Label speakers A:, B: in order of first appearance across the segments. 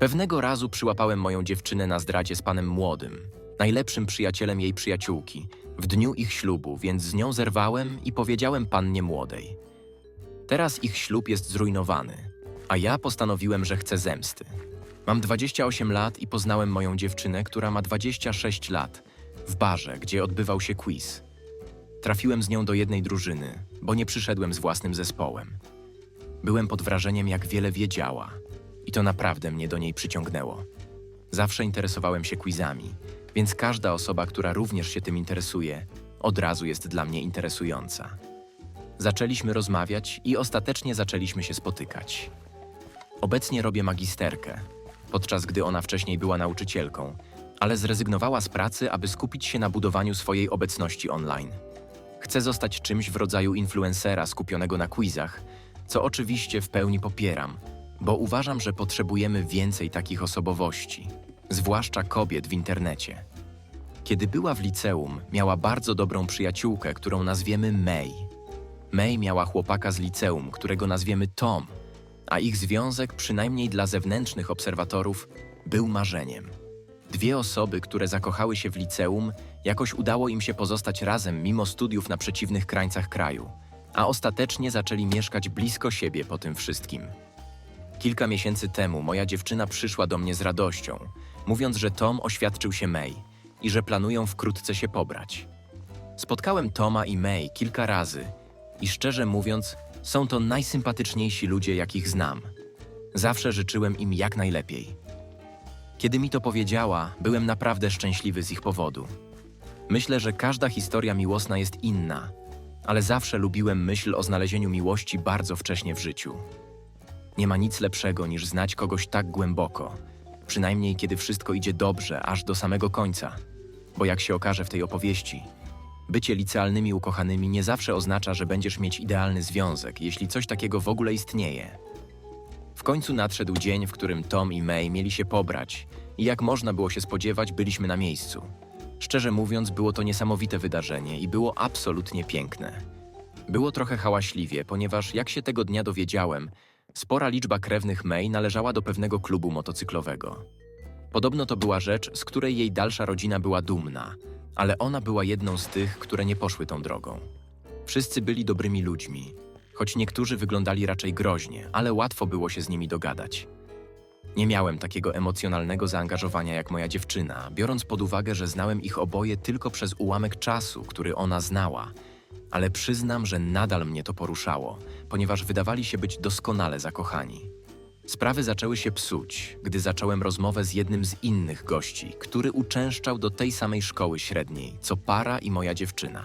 A: Pewnego razu przyłapałem moją dziewczynę na zdradzie z panem młodym, najlepszym przyjacielem jej przyjaciółki, w dniu ich ślubu, więc z nią zerwałem i powiedziałem pannie młodej. Teraz ich ślub jest zrujnowany, a ja postanowiłem, że chcę zemsty. Mam 28 lat i poznałem moją dziewczynę, która ma 26 lat, w barze, gdzie odbywał się quiz. Trafiłem z nią do jednej drużyny, bo nie przyszedłem z własnym zespołem. Byłem pod wrażeniem, jak wiele wiedziała, i to naprawdę mnie do niej przyciągnęło. Zawsze interesowałem się quizami, więc każda osoba, która również się tym interesuje, od razu jest dla mnie interesująca. Zaczęliśmy rozmawiać i ostatecznie zaczęliśmy się spotykać. Obecnie robię magisterkę, podczas gdy ona wcześniej była nauczycielką, ale zrezygnowała z pracy, aby skupić się na budowaniu swojej obecności online. Chcę zostać czymś w rodzaju influencera skupionego na quizach, co oczywiście w pełni popieram, bo uważam, że potrzebujemy więcej takich osobowości, zwłaszcza kobiet w internecie. Kiedy była w liceum, miała bardzo dobrą przyjaciółkę, którą nazwiemy May. May miała chłopaka z liceum, którego nazwiemy Tom, a ich związek, przynajmniej dla zewnętrznych obserwatorów, był marzeniem. Dwie osoby, które zakochały się w liceum, jakoś udało im się pozostać razem mimo studiów na przeciwnych krańcach kraju, a ostatecznie zaczęli mieszkać blisko siebie po tym wszystkim. Kilka miesięcy temu moja dziewczyna przyszła do mnie z radością, mówiąc, że Tom oświadczył się May i że planują wkrótce się pobrać. Spotkałem Toma i May kilka razy i szczerze mówiąc, są to najsympatyczniejsi ludzie, jakich znam. Zawsze życzyłem im jak najlepiej. Kiedy mi to powiedziała, byłem naprawdę szczęśliwy z ich powodu. Myślę, że każda historia miłosna jest inna, ale zawsze lubiłem myśl o znalezieniu miłości bardzo wcześnie w życiu. Nie ma nic lepszego niż znać kogoś tak głęboko, przynajmniej kiedy wszystko idzie dobrze, aż do samego końca. Bo jak się okaże w tej opowieści, bycie licealnymi ukochanymi nie zawsze oznacza, że będziesz mieć idealny związek, jeśli coś takiego w ogóle istnieje. W końcu nadszedł dzień, w którym Tom i May mieli się pobrać i jak można było się spodziewać, byliśmy na miejscu. Szczerze mówiąc, było to niesamowite wydarzenie i było absolutnie piękne. Było trochę hałaśliwie, ponieważ jak się tego dnia dowiedziałem, spora liczba krewnych May należała do pewnego klubu motocyklowego. Podobno to była rzecz, z której jej dalsza rodzina była dumna, ale ona była jedną z tych, które nie poszły tą drogą. Wszyscy byli dobrymi ludźmi, choć niektórzy wyglądali raczej groźnie, ale łatwo było się z nimi dogadać. Nie miałem takiego emocjonalnego zaangażowania jak moja dziewczyna, biorąc pod uwagę, że znałem ich oboje tylko przez ułamek czasu, który ona znała, ale przyznam, że nadal mnie to poruszało, ponieważ wydawali się być doskonale zakochani. Sprawy zaczęły się psuć, gdy zacząłem rozmowę z jednym z innych gości, który uczęszczał do tej samej szkoły średniej, co para i moja dziewczyna.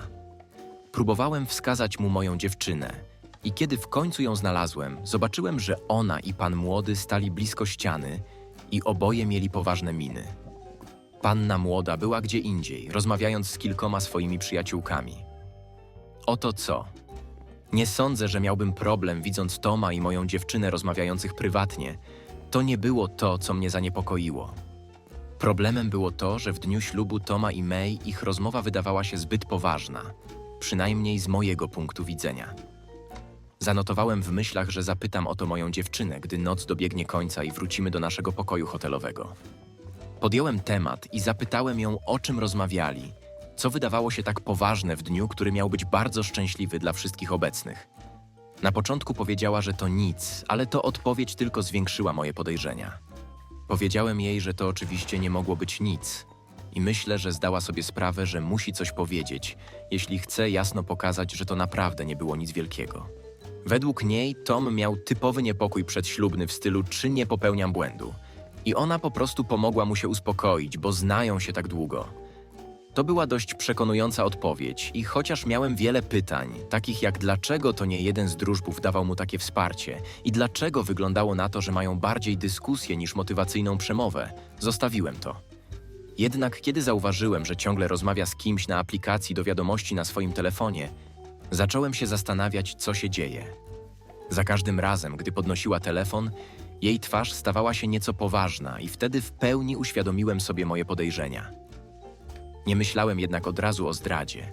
A: Próbowałem wskazać mu moją dziewczynę i kiedy w końcu ją znalazłem, zobaczyłem, że ona i pan młody stali blisko ściany i oboje mieli poważne miny. Panna młoda była gdzie indziej, rozmawiając z kilkoma swoimi przyjaciółkami. Oto co. Nie sądzę, że miałbym problem widząc Toma i moją dziewczynę rozmawiających prywatnie. To nie było to, co mnie zaniepokoiło. Problemem było to, że w dniu ślubu Toma i May ich rozmowa wydawała się zbyt poważna, przynajmniej z mojego punktu widzenia. Zanotowałem w myślach, że zapytam o to moją dziewczynę, gdy noc dobiegnie końca i wrócimy do naszego pokoju hotelowego. Podjąłem temat i zapytałem ją, o czym rozmawiali, co wydawało się tak poważne w dniu, który miał być bardzo szczęśliwy dla wszystkich obecnych. Na początku powiedziała, że to nic, ale to odpowiedź tylko zwiększyła moje podejrzenia. Powiedziałem jej, że to oczywiście nie mogło być nic i myślę, że zdała sobie sprawę, że musi coś powiedzieć, jeśli chce jasno pokazać, że to naprawdę nie było nic wielkiego. Według niej Tom miał typowy niepokój przedślubny w stylu czy nie popełniam błędu. I ona po prostu pomogła mu się uspokoić, bo znają się tak długo. To była dość przekonująca odpowiedź i chociaż miałem wiele pytań, takich jak dlaczego to nie jeden z drużbów dawał mu takie wsparcie i dlaczego wyglądało na to, że mają bardziej dyskusję niż motywacyjną przemowę, zostawiłem to. Jednak kiedy zauważyłem, że ciągle rozmawia z kimś na aplikacji do wiadomości na swoim telefonie, zacząłem się zastanawiać, co się dzieje. Za każdym razem, gdy podnosiła telefon, jej twarz stawała się nieco poważna i wtedy w pełni uświadomiłem sobie moje podejrzenia. Nie myślałem jednak od razu o zdradzie.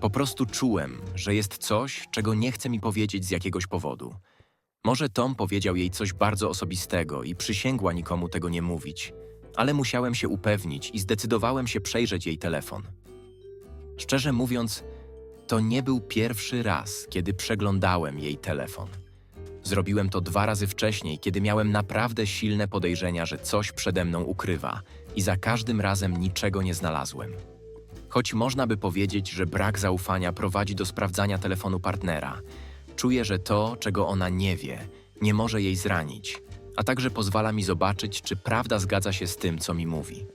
A: Po prostu czułem, że jest coś, czego nie chce mi powiedzieć z jakiegoś powodu. Może Tom powiedział jej coś bardzo osobistego i przysięgła nikomu tego nie mówić, ale musiałem się upewnić i zdecydowałem się przejrzeć jej telefon. Szczerze mówiąc, to nie był pierwszy raz, kiedy przeglądałem jej telefon. Zrobiłem to dwa razy wcześniej, kiedy miałem naprawdę silne podejrzenia, że coś przede mną ukrywa i za każdym razem niczego nie znalazłem. Choć można by powiedzieć, że brak zaufania prowadzi do sprawdzania telefonu partnera, czuję, że to, czego ona nie wie, nie może jej zranić, a także pozwala mi zobaczyć, czy prawda zgadza się z tym, co mi mówi.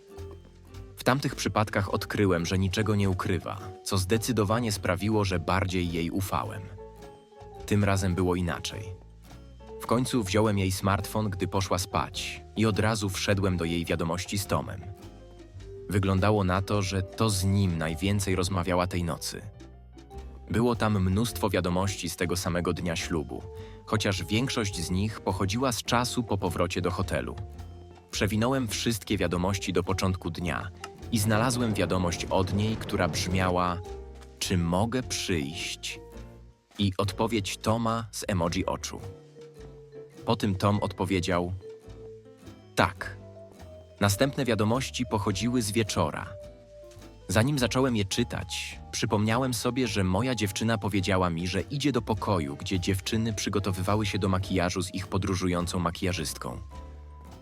A: W tamtych przypadkach odkryłem, że niczego nie ukrywa, co zdecydowanie sprawiło, że bardziej jej ufałem. Tym razem było inaczej. W końcu wziąłem jej smartfon, gdy poszła spać i od razu wszedłem do jej wiadomości z Tomem. Wyglądało na to, że to z nim najwięcej rozmawiała tej nocy. Było tam mnóstwo wiadomości z tego samego dnia ślubu, chociaż większość z nich pochodziła z czasu po powrocie do hotelu. Przewinąłem wszystkie wiadomości do początku dnia i znalazłem wiadomość od niej, która brzmiała: Czy mogę przyjść? I odpowiedź Toma z emoji oczu. Po tym Tom odpowiedział: Tak. Następne wiadomości pochodziły z wieczora. Zanim zacząłem je czytać, przypomniałem sobie, że moja dziewczyna powiedziała mi, że idzie do pokoju, gdzie dziewczyny przygotowywały się do makijażu z ich podróżującą makijażystką.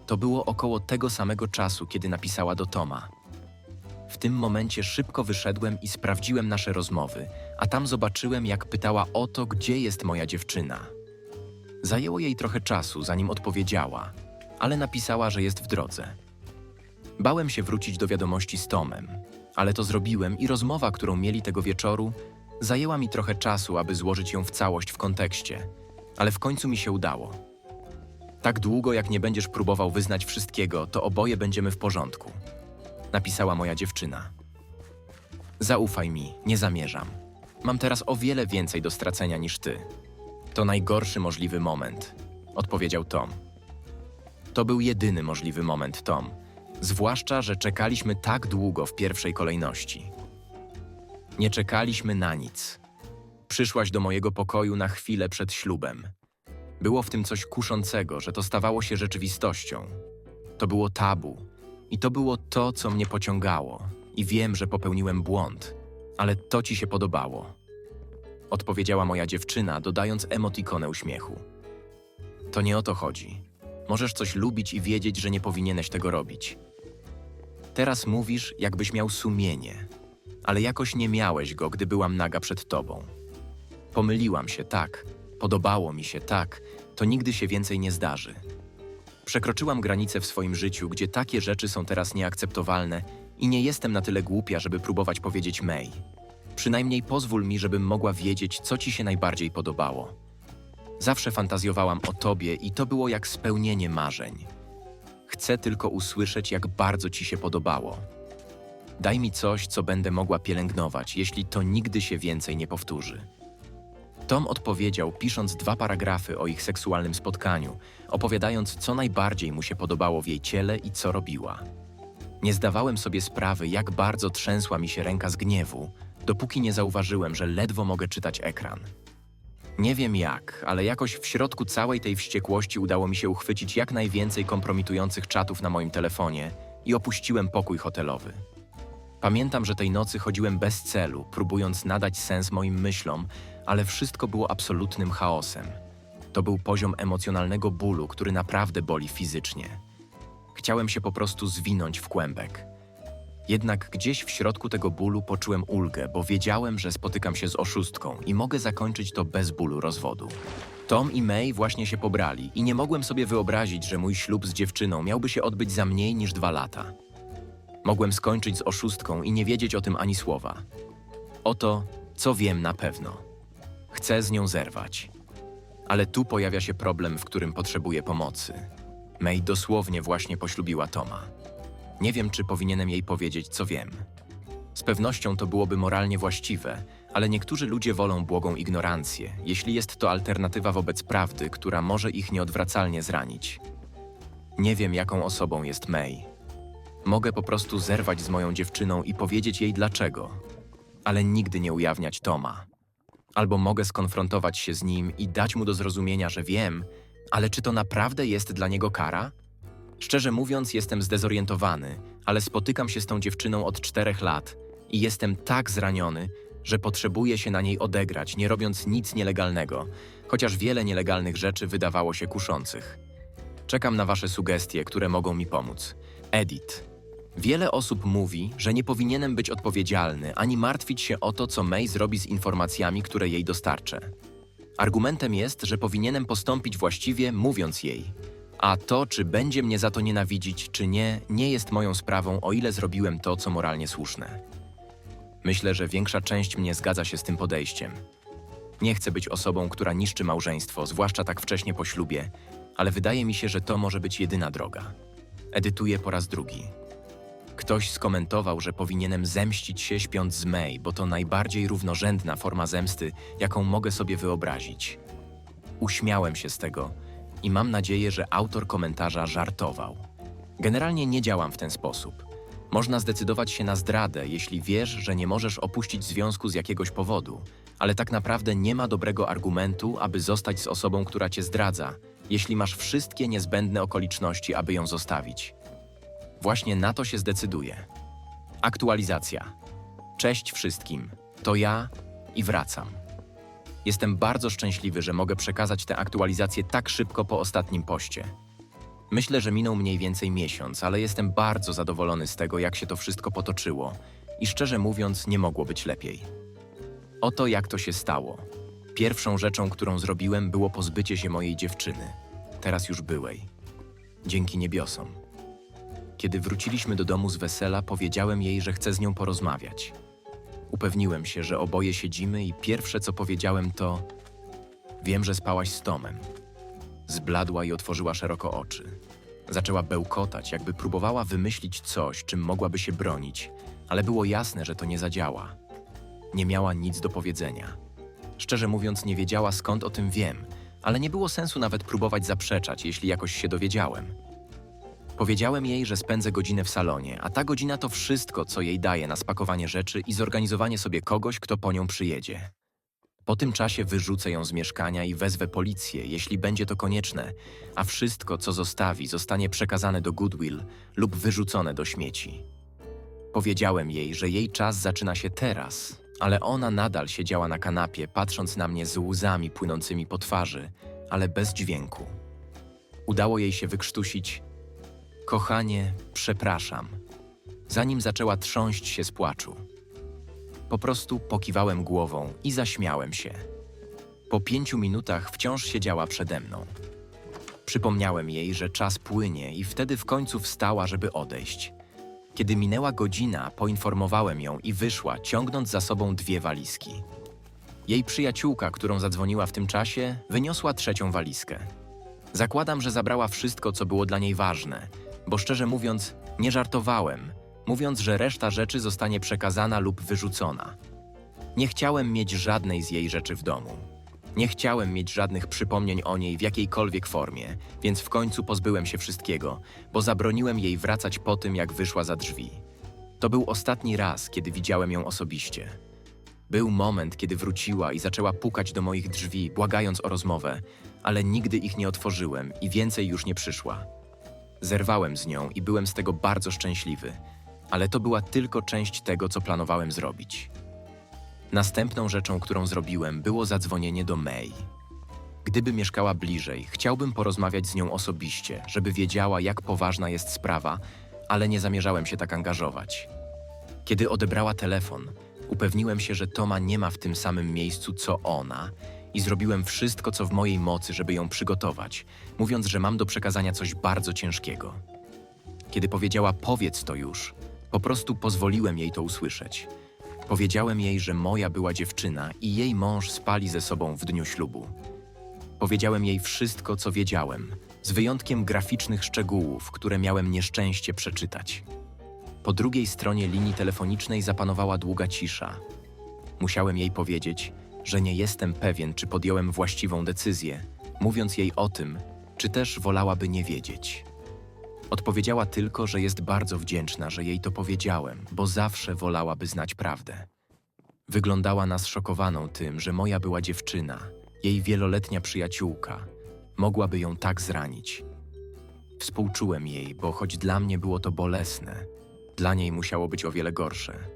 A: To było około tego samego czasu, kiedy napisała do Toma. W tym momencie szybko wyszedłem i sprawdziłem nasze rozmowy, a tam zobaczyłem, jak pytała o to, gdzie jest moja dziewczyna. Zajęło jej trochę czasu, zanim odpowiedziała, ale napisała, że jest w drodze. Bałem się wrócić do wiadomości z Tomem, ale to zrobiłem i rozmowa, którą mieli tego wieczoru, zajęła mi trochę czasu, aby złożyć ją w całość w kontekście, ale w końcu mi się udało. Tak długo, jak nie będziesz próbował wyznać wszystkiego, to oboje będziemy w porządku. Napisała moja dziewczyna. Zaufaj mi, nie zamierzam. Mam teraz o wiele więcej do stracenia niż ty. To najgorszy możliwy moment, odpowiedział Tom. To był jedyny możliwy moment, Tom. Zwłaszcza, że czekaliśmy tak długo w pierwszej kolejności. Nie czekaliśmy na nic. Przyszłaś do mojego pokoju na chwilę przed ślubem. Było w tym coś kuszącego, że to stawało się rzeczywistością. To było tabu. I to było to, co mnie pociągało. I wiem, że popełniłem błąd, ale to ci się podobało. Odpowiedziała moja dziewczyna, dodając emotikonę uśmiechu. To nie o to chodzi. Możesz coś lubić i wiedzieć, że nie powinieneś tego robić. Teraz mówisz, jakbyś miał sumienie, ale jakoś nie miałeś go, gdy byłam naga przed tobą. Pomyliłam się, tak, podobało mi się, tak, to nigdy się więcej nie zdarzy. Przekroczyłam granicę w swoim życiu, gdzie takie rzeczy są teraz nieakceptowalne i nie jestem na tyle głupia, żeby próbować powiedzieć May. Przynajmniej pozwól mi, żebym mogła wiedzieć, co ci się najbardziej podobało. Zawsze fantazjowałam o tobie i to było jak spełnienie marzeń. Chcę tylko usłyszeć, jak bardzo ci się podobało. Daj mi coś, co będę mogła pielęgnować, jeśli to nigdy się więcej nie powtórzy. Tom odpowiedział, pisząc dwa paragrafy o ich seksualnym spotkaniu, opowiadając, co najbardziej mu się podobało w jej ciele i co robiła. Nie zdawałem sobie sprawy, jak bardzo trzęsła mi się ręka z gniewu, dopóki nie zauważyłem, że ledwo mogę czytać ekran. Nie wiem jak, ale jakoś w środku całej tej wściekłości udało mi się uchwycić jak najwięcej kompromitujących czatów na moim telefonie i opuściłem pokój hotelowy. Pamiętam, że tej nocy chodziłem bez celu, próbując nadać sens moim myślom, ale wszystko było absolutnym chaosem. To był poziom emocjonalnego bólu, który naprawdę boli fizycznie. Chciałem się po prostu zwinąć w kłębek. Jednak gdzieś w środku tego bólu poczułem ulgę, bo wiedziałem, że spotykam się z oszustką i mogę zakończyć to bez bólu rozwodu. Tom i May właśnie się pobrali i nie mogłem sobie wyobrazić, że mój ślub z dziewczyną miałby się odbyć za mniej niż dwa lata. Mogłem skończyć z oszustką i nie wiedzieć o tym ani słowa. Oto, co wiem na pewno. Chcę z nią zerwać. Ale tu pojawia się problem, w którym potrzebuję pomocy. May dosłownie właśnie poślubiła Toma. Nie wiem, czy powinienem jej powiedzieć, co wiem. Z pewnością to byłoby moralnie właściwe, ale niektórzy ludzie wolą błogą ignorancję, jeśli jest to alternatywa wobec prawdy, która może ich nieodwracalnie zranić. Nie wiem, jaką osobą jest May. Mogę po prostu zerwać z moją dziewczyną i powiedzieć jej dlaczego, ale nigdy nie ujawniać Toma. Albo mogę skonfrontować się z nim i dać mu do zrozumienia, że wiem, ale czy to naprawdę jest dla niego kara? Szczerze mówiąc, jestem zdezorientowany, ale spotykam się z tą dziewczyną od czterech lat i jestem tak zraniony, że potrzebuję się na niej odegrać, nie robiąc nic nielegalnego, chociaż wiele nielegalnych rzeczy wydawało się kuszących. Czekam na Wasze sugestie, które mogą mi pomóc. Edit. Wiele osób mówi, że nie powinienem być odpowiedzialny ani martwić się o to, co May zrobi z informacjami, które jej dostarczę. Argumentem jest, że powinienem postąpić właściwie, mówiąc jej. A to, czy będzie mnie za to nienawidzić, czy nie, nie jest moją sprawą, o ile zrobiłem to, co moralnie słuszne. Myślę, że większa część mnie zgadza się z tym podejściem. Nie chcę być osobą, która niszczy małżeństwo, zwłaszcza tak wcześnie po ślubie, ale wydaje mi się, że to może być jedyna droga. Edytuję po raz drugi. Ktoś skomentował, że powinienem zemścić się śpiąc z May, bo to najbardziej równorzędna forma zemsty, jaką mogę sobie wyobrazić. Uśmiałem się z tego i mam nadzieję, że autor komentarza żartował. Generalnie nie działam w ten sposób. Można zdecydować się na zdradę, jeśli wiesz, że nie możesz opuścić związku z jakiegoś powodu, ale tak naprawdę nie ma dobrego argumentu, aby zostać z osobą, która cię zdradza, jeśli masz wszystkie niezbędne okoliczności, aby ją zostawić. Właśnie na to się zdecyduję. Aktualizacja. Cześć wszystkim. To ja i wracam. Jestem bardzo szczęśliwy, że mogę przekazać tę aktualizację tak szybko po ostatnim poście. Myślę, że minął mniej więcej miesiąc, ale jestem bardzo zadowolony z tego, jak się to wszystko potoczyło i szczerze mówiąc, nie mogło być lepiej. Oto jak to się stało. Pierwszą rzeczą, którą zrobiłem, było pozbycie się mojej dziewczyny, teraz już byłej. Dzięki niebiosom. Kiedy wróciliśmy do domu z wesela, powiedziałem jej, że chcę z nią porozmawiać. Upewniłem się, że oboje siedzimy i pierwsze co powiedziałem to: Wiem, że spałaś z Tomem. Zbladła i otworzyła szeroko oczy. Zaczęła bełkotać, jakby próbowała wymyślić coś, czym mogłaby się bronić, ale było jasne, że to nie zadziała. Nie miała nic do powiedzenia. Szczerze mówiąc, nie wiedziała skąd o tym wiem, ale nie było sensu nawet próbować zaprzeczać, jeśli jakoś się dowiedziałem. Powiedziałem jej, że spędzę godzinę w salonie, a ta godzina to wszystko, co jej daje na spakowanie rzeczy i zorganizowanie sobie kogoś, kto po nią przyjedzie. Po tym czasie wyrzucę ją z mieszkania i wezwę policję, jeśli będzie to konieczne, a wszystko, co zostawi, zostanie przekazane do Goodwill lub wyrzucone do śmieci. Powiedziałem jej, że jej czas zaczyna się teraz, ale ona nadal siedziała na kanapie, patrząc na mnie z łzami płynącymi po twarzy, ale bez dźwięku. Udało jej się wykrztusić: Kochanie, przepraszam. Zanim zaczęła trząść się z płaczu. Po prostu pokiwałem głową i zaśmiałem się. Po pięciu minutach wciąż siedziała przede mną. Przypomniałem jej, że czas płynie i wtedy w końcu wstała, żeby odejść. Kiedy minęła godzina, poinformowałem ją i wyszła, ciągnąc za sobą dwie walizki. Jej przyjaciółka, którą zadzwoniła w tym czasie, wyniosła trzecią walizkę. Zakładam, że zabrała wszystko, co było dla niej ważne, bo szczerze mówiąc, nie żartowałem, mówiąc, że reszta rzeczy zostanie przekazana lub wyrzucona. Nie chciałem mieć żadnej z jej rzeczy w domu. Nie chciałem mieć żadnych przypomnień o niej w jakiejkolwiek formie, więc w końcu pozbyłem się wszystkiego, bo zabroniłem jej wracać po tym, jak wyszła za drzwi. To był ostatni raz, kiedy widziałem ją osobiście. Był moment, kiedy wróciła i zaczęła pukać do moich drzwi, błagając o rozmowę, ale nigdy ich nie otworzyłem i więcej już nie przyszła. Zerwałem z nią i byłem z tego bardzo szczęśliwy, ale to była tylko część tego, co planowałem zrobić. Następną rzeczą, którą zrobiłem, było zadzwonienie do May. Gdyby mieszkała bliżej, chciałbym porozmawiać z nią osobiście, żeby wiedziała, jak poważna jest sprawa, ale nie zamierzałem się tak angażować. Kiedy odebrała telefon, upewniłem się, że Toma nie ma w tym samym miejscu co ona i zrobiłem wszystko, co w mojej mocy, żeby ją przygotować, mówiąc, że mam do przekazania coś bardzo ciężkiego. Kiedy powiedziała powiedz to już, po prostu pozwoliłem jej to usłyszeć. Powiedziałem jej, że moja była dziewczyna i jej mąż spali ze sobą w dniu ślubu. Powiedziałem jej wszystko, co wiedziałem, z wyjątkiem graficznych szczegółów, które miałem nieszczęście przeczytać. Po drugiej stronie linii telefonicznej zapanowała długa cisza. Musiałem jej powiedzieć, że nie jestem pewien, czy podjąłem właściwą decyzję, mówiąc jej o tym, czy też wolałaby nie wiedzieć. Odpowiedziała tylko, że jest bardzo wdzięczna, że jej to powiedziałem, bo zawsze wolałaby znać prawdę. Wyglądała na zszokowaną tym, że moja była dziewczyna, jej wieloletnia przyjaciółka, mogłaby ją tak zranić. Współczułem jej, bo choć dla mnie było to bolesne, dla niej musiało być o wiele gorsze.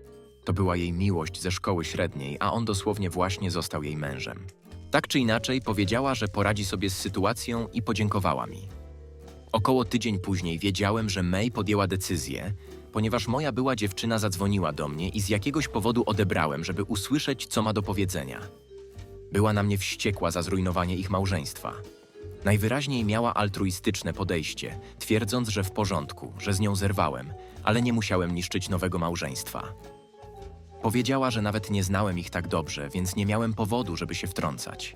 A: To była jej miłość ze szkoły średniej, a on dosłownie właśnie został jej mężem. Tak czy inaczej, powiedziała, że poradzi sobie z sytuacją i podziękowała mi. Około tydzień później wiedziałem, że May podjęła decyzję, ponieważ moja była dziewczyna zadzwoniła do mnie i z jakiegoś powodu odebrałem, żeby usłyszeć, co ma do powiedzenia. Była na mnie wściekła za zrujnowanie ich małżeństwa. Najwyraźniej miała altruistyczne podejście, twierdząc, że w porządku, że z nią zerwałem, ale nie musiałem niszczyć nowego małżeństwa. Powiedziała, że nawet nie znałem ich tak dobrze, więc nie miałem powodu, żeby się wtrącać.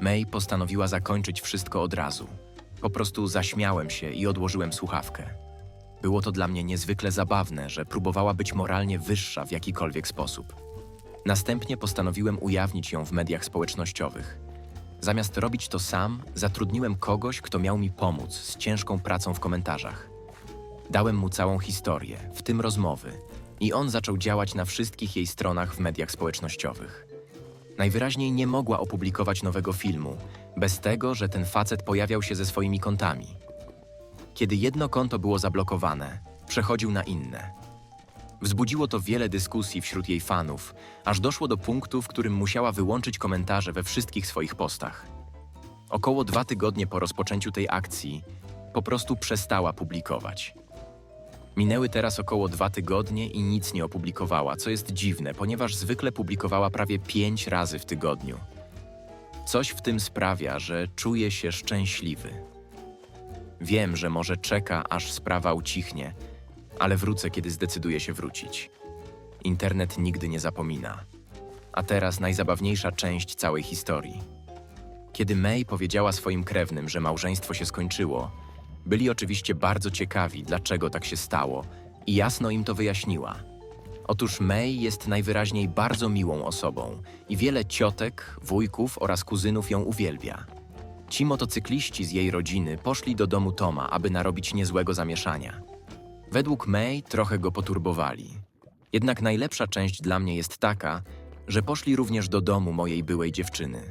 A: May postanowiła zakończyć wszystko od razu. Po prostu zaśmiałem się i odłożyłem słuchawkę. Było to dla mnie niezwykle zabawne, że próbowała być moralnie wyższa w jakikolwiek sposób. Następnie postanowiłem ujawnić ją w mediach społecznościowych. Zamiast robić to sam, zatrudniłem kogoś, kto miał mi pomóc z ciężką pracą w komentarzach. Dałem mu całą historię, w tym rozmowy, i on zaczął działać na wszystkich jej stronach w mediach społecznościowych. Najwyraźniej nie mogła opublikować nowego filmu, bez tego, że ten facet pojawiał się ze swoimi kontami. Kiedy jedno konto było zablokowane, przechodził na inne. Wzbudziło to wiele dyskusji wśród jej fanów, aż doszło do punktu, w którym musiała wyłączyć komentarze we wszystkich swoich postach. Około dwa tygodnie po rozpoczęciu tej akcji, po prostu przestała publikować. Minęły teraz około dwa tygodnie i nic nie opublikowała, co jest dziwne, ponieważ zwykle publikowała prawie pięć razy w tygodniu. Coś w tym sprawia, że czuję się szczęśliwy. Wiem, że może czeka, aż sprawa ucichnie, ale wrócę, kiedy zdecyduję się wrócić. Internet nigdy nie zapomina. A teraz najzabawniejsza część całej historii. Kiedy May powiedziała swoim krewnym, że małżeństwo się skończyło, byli oczywiście bardzo ciekawi, dlaczego tak się stało, i jasno im to wyjaśniła. Otóż May jest najwyraźniej bardzo miłą osobą i wiele ciotek, wujków oraz kuzynów ją uwielbia. Ci motocykliści z jej rodziny poszli do domu Toma, aby narobić niezłego zamieszania. Według May trochę go poturbowali. Jednak najlepsza część dla mnie jest taka, że poszli również do domu mojej byłej dziewczyny.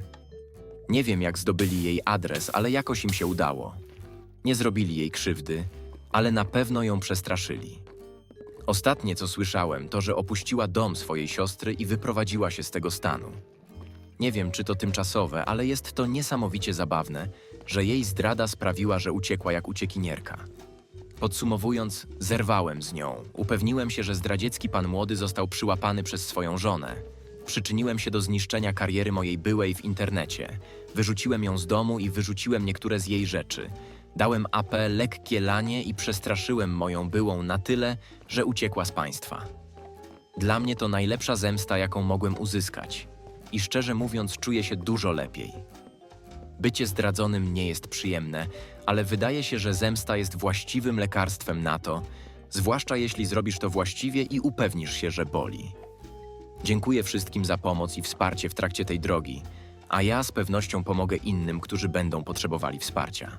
A: Nie wiem, jak zdobyli jej adres, ale jakoś im się udało. Nie zrobili jej krzywdy, ale na pewno ją przestraszyli. Ostatnie, co słyszałem, to, że opuściła dom swojej siostry i wyprowadziła się z tego stanu. Nie wiem, czy to tymczasowe, ale jest to niesamowicie zabawne, że jej zdrada sprawiła, że uciekła jak uciekinierka. Podsumowując, zerwałem z nią. Upewniłem się, że zdradziecki pan młody został przyłapany przez swoją żonę. Przyczyniłem się do zniszczenia kariery mojej byłej w internecie. Wyrzuciłem ją z domu i wyrzuciłem niektóre z jej rzeczy. Dałem AP lekkie lanie i przestraszyłem moją byłą na tyle, że uciekła z państwa. Dla mnie to najlepsza zemsta, jaką mogłem uzyskać. I szczerze mówiąc, czuję się dużo lepiej. Bycie zdradzonym nie jest przyjemne, ale wydaje się, że zemsta jest właściwym lekarstwem na to, zwłaszcza jeśli zrobisz to właściwie i upewnisz się, że boli. Dziękuję wszystkim za pomoc i wsparcie w trakcie tej drogi, a ja z pewnością pomogę innym, którzy będą potrzebowali wsparcia.